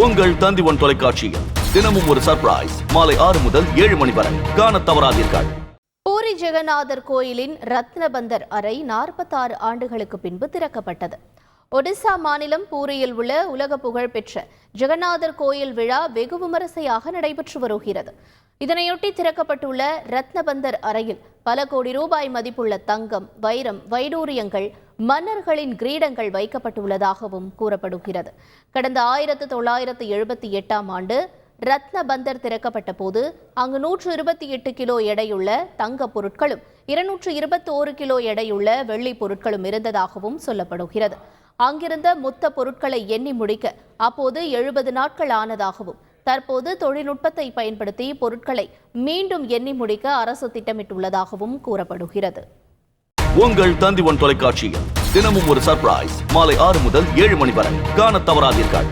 உங்கள் தந்திவன் தொலைக்காட்சியில் தினமும் ஒரு சர்ப்ரைஸ் மாலை ஆறு முதல் ஏழு மணி வரை. காண தவறாதீர்கள். பூரி ஜெகநாதர் கோயிலின் ரத்னபந்தர் அறை நாற்பத்தாறு ஆண்டுகளுக்கு பின்பு திறக்கப்பட்டது. ஒடிசா மாநிலம் பூரியில் உள்ள உலக புகழ்பெற்ற ஜெகநாதர் கோயில் விழா வெகு விமரிசையாக நடைபெற்று வருகிறது. இதனையொட்டி திறக்கப்பட்டுள்ள ரத்னபந்தர் அறையில் பல கோடி ரூபாய் மதிப்புள்ள தங்கம் வைரம் வைடூரியங்கள் மன்னர்களின் கிரீடங்கள் வைக்கப்பட்டுள்ளதாகவும் கூறப்படுகிறது. கடந்த ஆயிரத்து தொள்ளாயிரத்து எழுபத்தி எட்டாம் ஆண்டு ரத்னபந்தர் திறக்கப்பட்ட போது அங்கு நூற்று இருபத்தி எட்டு கிலோ எடையுள்ள தங்க பொருட்களும் இருநூற்று இருபத்தோரு கிலோ எடையுள்ள வெள்ளி பொருட்களும் இருந்ததாகவும் சொல்லப்படுகிறது. அங்கிருந்த மொத்த பொருட்களை எண்ணி முடிக்க அப்போது எழுபது நாட்கள் ஆனதாகவும் தற்போது தொழில்நுட்பத்தை பயன்படுத்தி பொருட்களை மீண்டும் எண்ணி முடிக்க அரசு திட்டமிட்டுள்ளதாகவும் கூறப்படுகிறது. உங்கள் தந்தி ஒன் தொலைக்காட்சியில் தினமும் ஒரு சர்ப்ரைஸ் மாலை ஆறு முதல் ஏழு மணி வரை. காண தவறாதீர்கள்.